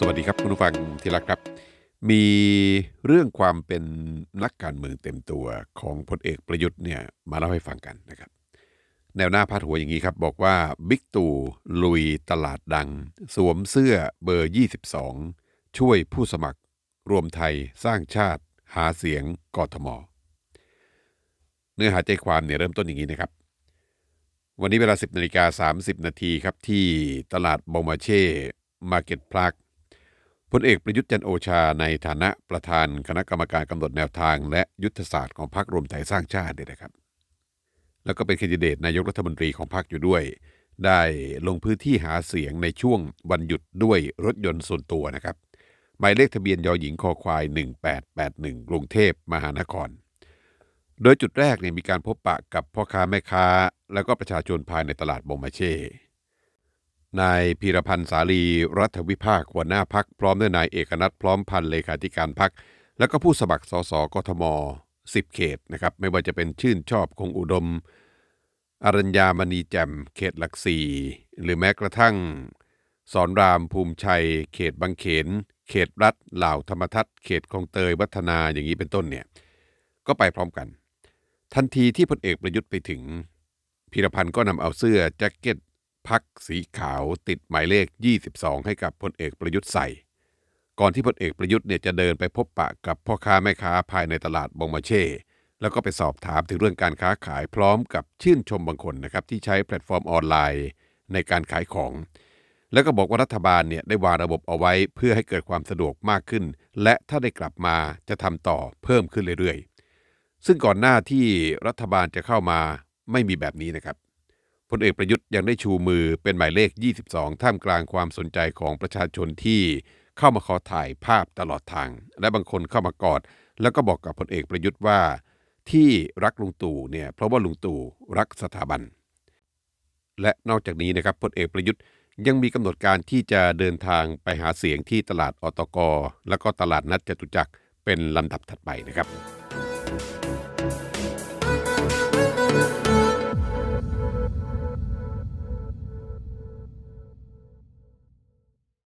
สวัสดีครับคุณผู้ฟังที่รักครับ มีเรื่องความเป็นนักการเมืองเต็มตัวของพลเอกประยุทธ์เนี่ยมาเล่าให้ฟังกันนะครับ แนวหน้าพาดหัวอย่างนี้ครับ บอกว่าบิ๊กตู่ลุยตลาดดัง สวมเสื้อเบอร์ 22 ช่วยผู้สมัคร รวมไทยสร้างชาติ หาเสียงกทมเนื้อหาใจความเนี่ยเริ่มต้นอย่างนี้นะครับ วันนี้เวลา 10นาฬิกา30นาทีครับที่ตลาดบอมาเช่มาร์เก็ตพลัก พลเอกประยุทธ์จันโอชาในฐานะประธานคณะกรรมการกำหนดแนวทาง และยุทธศาสตร์ของพรรครวมไทยสร้างชาติเนี่ยนะครับ แล้วก็เป็นคนดิเดตนายกรัฐมนตรีของพรรคอยู่ด้วย ได้ลงพื้นที่หาเสียงในช่วงวันหยุดด้วยรถยนต์ส่วนตัวนะครับหมายเลขทะเบียนยอหญิงคอควาย 1881 กรุงเทพมหานคร โดยจุดแรกเนี่ยมีการพบปะกับพ่อค้าแม่ค้า แล้วก็ประชาชนภายในตลาดบงมาเช่ นายพีรพันธ์สาลีรัฐวิภาคหัวหน้าพักพร้อมด้วยนายเอกนัทพร้อมพันธ์เลขาธิการพัก แล้วก็ผู้สมัครสสกทม 10 เขตนะครับไม่ว่าจะเป็นชื่นชอบคงอุดม อรัญญามณีแจ่มเขตหลักสี่หรือแม้กระทั่ง สอนรามภูมิชัย เขตบางเขน เขตรัฐเหล่าธรรมทัศน์เขตคลองเตยวัฒนาอย่างนี้เป็นต้นเนี่ยก็ไปพร้อมกัน ทันทีที่พลเอกประยุทธ์ไปถึงพีรพันธ์ก็นำเอาเสื้อแจ็คเก็ต พักสีขาวติดหมายเลข 22 ให้กับพลเอกประยุทธ์ใส่ ก่อนที่พลเอกประยุทธ์เนี่ยจะเดินไปพบปะกับพ่อค้าแม่ค้าภายในตลาดบงมาเช่ แล้วก็ไปสอบถามถึงเรื่องการค้าขายพร้อมกับชื่นชมบางคนนะครับที่ใช้แพลตฟอร์มออนไลน์ในการขายของ แล้วก็บอกว่ารัฐบาลเนี่ยได้วางระบบเอาไว้เพื่อให้เกิดความสะดวกมากขึ้น และถ้าได้กลับมาจะทำต่อเพิ่มขึ้นเรื่อยๆ ซึ่งก่อนหน้าที่รัฐบาลจะเข้ามาไม่มีแบบนี้นะครับ พลเอกประยุทธ์ยังได้ชูมือเป็นหมายเลข 22 ท่ามกลางความสนใจของประชาชนที่เข้ามาขอถ่ายภาพตลอดทาง และบางคนเข้ามากอด แล้วก็บอกกับพลเอกประยุทธ์ว่า ที่รักลุงตู่เนี่ยเพราะว่าลุงตู่รักสถาบัน และนอกจากนี้นะครับพลเอกประยุทธ์ยังมีกำหนดการที่จะเดินทางไปหาเสียงที่ตลาดอตกแล้วก็ตลาดนัดจตุจักรเป็นลำดับถัดไปนะครับ